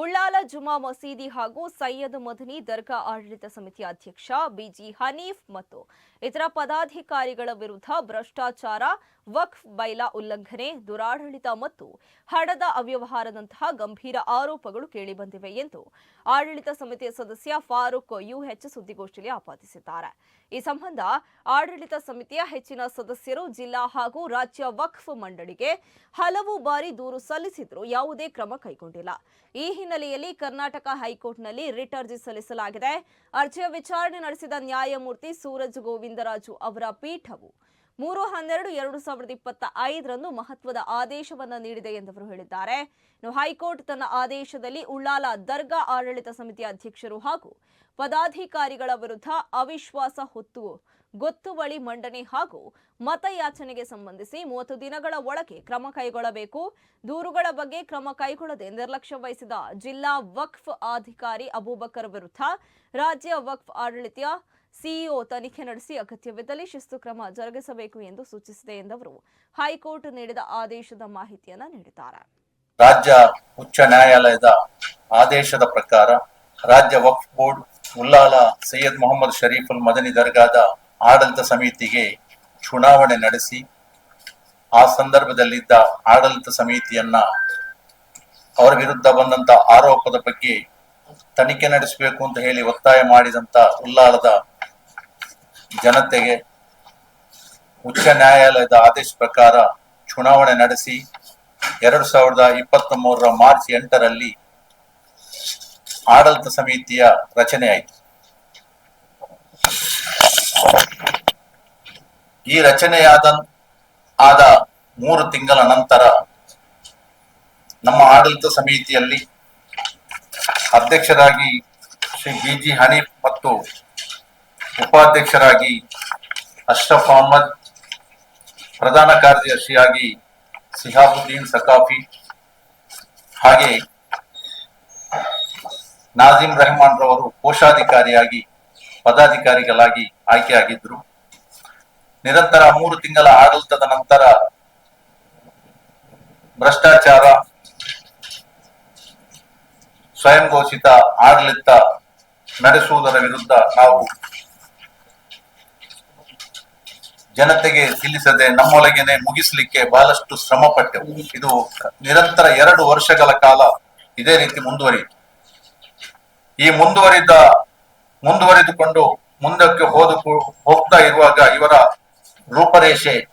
ಉಳ್ಳಾಲ, ಜುಮಾ ಮಸೀದಿ ಹಾಗೂ ಸೈಯದ್ ಮದನಿ ದರ್ಗಾ ಆಡಳಿತ ಸಮಿತಿ ಅಧ್ಯಕ್ಷ ಬಿಜಿ ಹನೀಫ್ ಮತ್ತು ಇತರ ಪದಾಧಿಕಾರಿಗಳ ವಿರುದ್ಧ ಭ್ರಷ್ಟಾಚಾರ, ವಕ್ಫ್, ಬೈಲಾ ಉಲ್ಲಂಘನೆ, ದುರಾಡಳಿತ ಮತ್ತು ಹಣದ ಅವ್ಯವಹಾರದಂತಹ ಗಂಭೀರ ಆರೋಪಗಳು ಕೇಳಿಬಂದಿವೆ ಎಂದು ಆಡಳಿತ ಸಮಿತಿಯ ಸದಸ್ಯ ಫಾರೂಕ್ ಯುಎಚ್ ಸುದ್ದಿಗೋಷ್ಠಿಯಲ್ಲಿ ಆಪಾದಿಸಿದ್ದಾರೆ. ಈ ಸಂಬಂಧ ಆಡಳಿತ ಸಮಿತಿಯ ಹೆಚ್ಚಿನ ಸದಸ್ಯರು ಜಿಲ್ಲಾ ಹಾಗೂ ರಾಜ್ಯ ವಕ್ಫ್ ಮಂಡಳಿಗೆ ಹಲವು ಬಾರಿ ದೂರು ಸಲ್ಲಿಸಿದ್ರು ಯಾವುದೇ ಕ್ರಮ ಕೈಗೊಂಡಿಲ್ಲ. ಈ ಹಿನ್ನೆಲೆಯಲ್ಲಿ ಕರ್ನಾಟಕ ಹೈಕೋರ್ಟ್ನಲ್ಲಿ ರಿಟ್ ಅರ್ಜಿ ಸಲ್ಲಿಸಲಾಗಿದೆ. ಅರ್ಜಿಯ ವಿಚಾರಣೆ ನಡೆಸಿದ ನ್ಯಾಯಮೂರ್ತಿ ಸೂರಜ್ ಗೋವಿಂದರಾಜು ಅವರ ಪೀಠವು ಮೂರು ಹನ್ನೆರಡು ಎರಡು ಸಾವಿರದ ಇಪ್ಪತ್ತ ಐದರಂದು ಮಹತ್ವದ ಆದೇಶವನ್ನ ನೀಡಿದೆ ಎಂದವರು ಹೇಳಿದ್ದಾರೆ. ಇನ್ನು ಹೈಕೋರ್ಟ್ ತನ್ನ ಆದೇಶದಲ್ಲಿ ಉಳ್ಳಾಲ ದರ್ಗಾ ಆಡಳಿತ ಸಮಿತಿ ಅಧ್ಯಕ್ಷರು ಹಾಗೂ ಪದಾಧಿಕಾರಿಗಳ ವಿರುದ್ಧ ಅವಿಶ್ವಾಸ ಹೊತ್ತು ಗೊತ್ತುವಳಿ ಮಂಡನೆ ಹಾಗೂ ಮತಯಾಚನೆಗೆ ಸಂಬಂಧಿಸಿ ಮೂವತ್ತು ದಿನಗಳ ಒಳಗೆ ಕ್ರಮ ಕೈಗೊಳ್ಳಬೇಕು. ದೂರುಗಳ ಬಗ್ಗೆ ಕ್ರಮ ಕೈಗೊಳ್ಳದೆ ನಿರ್ಲಕ್ಷ್ಯ ವಹಿಸಿದ ಜಿಲ್ಲಾ ವಕ್ಫ್ ಅಧಿಕಾರಿ ಅಬೂಬಕರ್ ವಿರುದ್ಧ ರಾಜ್ಯ ವಕ್ಫ್ ಆಡಳಿತ ಸಿಇಒ ತನಿಖೆ ನಡೆಸಿ ಅಗತ್ಯವಿದ್ದಲ್ಲಿ ಶಿಸ್ತು ಕ್ರಮ ಜರುಗಿಸಬೇಕು ಎಂದು ಸೂಚಿಸಿದೆ ಎಂದವರು ಹೈಕೋರ್ಟ್ ನೀಡಿದ ಆದೇಶದ ಮಾಹಿತಿಯನ್ನು ನೀಡಿದ್ದಾರೆ. ರಾಜ್ಯ ಉಚ್ಚ ನ್ಯಾಯಾಲಯದ ಆದೇಶದ ಪ್ರಕಾರ ರಾಜ್ಯ ವಕ್ಫ್ ಬೋರ್ಡ್ ಉಲ್ಲಾಲ ಸೈಯದ್ ಮೊಹಮ್ಮದ್ ಶರೀಫುಲ್ ಮದನಿ ದರ್ಗಾದ ಆಡಳಿತ ಸಮಿತಿಗೆ ಚುನಾವಣೆ ನಡೆಸಿ, ಆ ಸಂದರ್ಭದಲ್ಲಿದ್ದ ಆಡಳಿತ ಸಮಿತಿಯನ್ನ ಅವರ ವಿರುದ್ಧ ಬಂದಂತ ಆರೋಪದ ಬಗ್ಗೆ ತನಿಖೆ ನಡೆಸಬೇಕು ಅಂತ ಹೇಳಿ ಒತ್ತಾಯ ಮಾಡಿದಂತ ಉಲ್ಲಾಳದ ಜನತೆಗೆ ಉಚ್ಚ ನ್ಯಾಯಾಲಯದ ಆದೇಶ ಪ್ರಕಾರ ಚುನಾವಣೆ ನಡೆಸಿ, ಎರಡು ಸಾವಿರದ ಇಪ್ಪತ್ತ್ ಮೂರರ ಮಾರ್ಚ್ ಎಂಟರಲ್ಲಿ ಆಡಳಿತ ಸಮಿತಿಯ ರಚನೆ ಈ ರಚನೆಯಾದ ಆದ ಮೂರು ತಿಂಗಳ ನಂತರ ನಮ್ಮ ಆಡಳಿತ ಸಮಿತಿಯಲ್ಲಿ ಅಧ್ಯಕ್ಷರಾಗಿ ಶ್ರೀ ಬಿ ಜಿ ಹನೀಫ್ ಮತ್ತು ಉಪಾಧ್ಯಕ್ಷರಾಗಿ ಅಶ್ರಫ್ ಅಹಮದ್, ಪ್ರಧಾನ ಕಾರ್ಯದರ್ಶಿಯಾಗಿ ಸಿಹಾಬುದ್ದೀನ್ ಸಕಾಫಿ ಹಾಗೆ ನಾಜೀಮ್ ರೆಹಮಾನ್ ರವರು ಕೋಶಾಧಿಕಾರಿಯಾಗಿ, ಪದಾಧಿಕಾರಿಗಳಾಗಿ ಆಯ್ಕೆಯಾಗಿದ್ರು. ನಿರಂತರ ಮೂರು ತಿಂಗಳ ಆಡಳಿತದ ನಂತರ ಭ್ರಷ್ಟಾಚಾರ ಸ್ವಯಂ ಘೋಷಿತ ಆಡಳಿತ ನಡೆಸುವುದರ ವಿರುದ್ಧ ನಾವು ಜನತೆಗೆ ತಿಳಿಸದೆ ನಮ್ಮೊಳಗೇನೆ ಮುಗಿಸ್ಲಿಕ್ಕೆ ಬಹಳಷ್ಟು ಶ್ರಮ ಪಟ್ಟೆವು ಇದು ನಿರಂತರ ಎರಡು ವರ್ಷಗಳ ಕಾಲ ಇದೇ ರೀತಿ ಮುಂದುವರಿಯಿತು. ಈ ಮುಂದುವರಿದ, ಮುಂದುವರಿದುಕೊಂಡು ಮುಂದಕ್ಕೆ ಹೋದ ಹೋಗ್ತಾ ಇರುವಾಗ ಇವರ રૂપરેશે